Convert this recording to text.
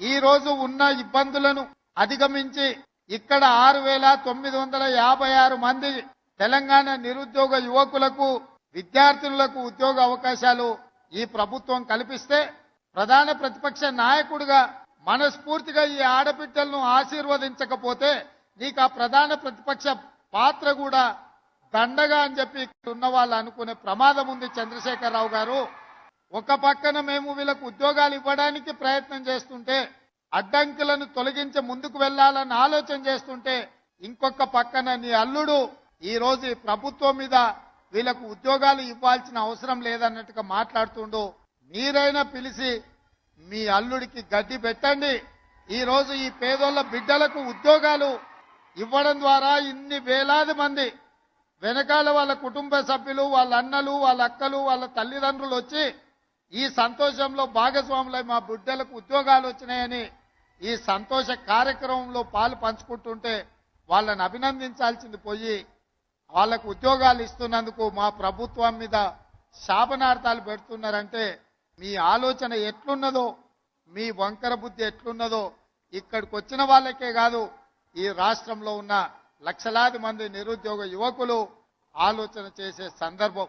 ఈ రోజు ఉన్న ఇబ్బందులను అధిగమించి ఇక్కడ ఆరు వేల తొమ్మిది వందల యాభై ఆరు మంది తెలంగాణ నిరుద్యోగ యువకులకు విద్యార్థినులకు ఉద్యోగ అవకాశాలు ఈ ప్రభుత్వం కల్పిస్తే ప్రధాన ప్రతిపక్ష నాయకుడిగా మనస్ఫూర్తిగా ఈ ఆడబిడ్డలను ఆశీర్వదించకపోతే నీకు ఆ ప్రధాన ప్రతిపక్ష పాత్ర కూడా దండగా అని చెప్పి ఇక్కడ ఉన్న వాళ్ళు అనుకునే ప్రమాదం ఉంది చంద్రశేఖరరావు గారు. ఒక పక్కన మేము వీళ్ళకు ఉద్యోగాలు ఇవ్వడానికి ప్రయత్నం చేస్తుంటే అడ్డంకులను తొలగించి ముందుకు వెళ్ళాలని ఆలోచన చేస్తుంటే ఇంకొక పక్కన నీ అల్లుడు ఈ రోజు ఈ ప్రభుత్వం మీద వీళ్ళకు ఉద్యోగాలు ఇవ్వాల్సిన అవసరం లేదన్నట్టుగా మాట్లాడుతుండు. మీరైనా పిలిచి మీ అల్లుడికి గడ్డి పెట్టండి. ఈ రోజు ఈ పేదోళ్ళ బిడ్డలకు ఉద్యోగాలు ఇవ్వడం ద్వారా ఇన్ని వేలాది మంది వెనకాల వాళ్ళ కుటుంబ సభ్యులు వాళ్ళ అన్నలు వాళ్ళ అక్కలు వాళ్ళ తల్లిదండ్రులు వచ్చి ఈ సంతోషంలో భాగస్వాములై మా బిడ్డలకు ఉద్యోగాలు వచ్చినాయని ఈ సంతోష కార్యక్రమంలో పాలు పంచుకుంటుంటే వాళ్ళని అభినందించాల్సింది పోయి వాళ్ళకు ఉద్యోగాలు ఇస్తున్నందుకు మా ప్రభుత్వం మీద శాపనార్థాలు పెడుతున్నారంటే మీ ఆలోచన ఎట్లున్నదో మీ వంకర బుద్ధి ఎట్లున్నదో ఇక్కడికి వచ్చిన వాళ్ళకే కాదు ఈ రాష్ట్రంలో ఉన్న లక్షలాది మంది నిరుద్యోగ యువకులు ఆలోచన చేసే సందర్భం.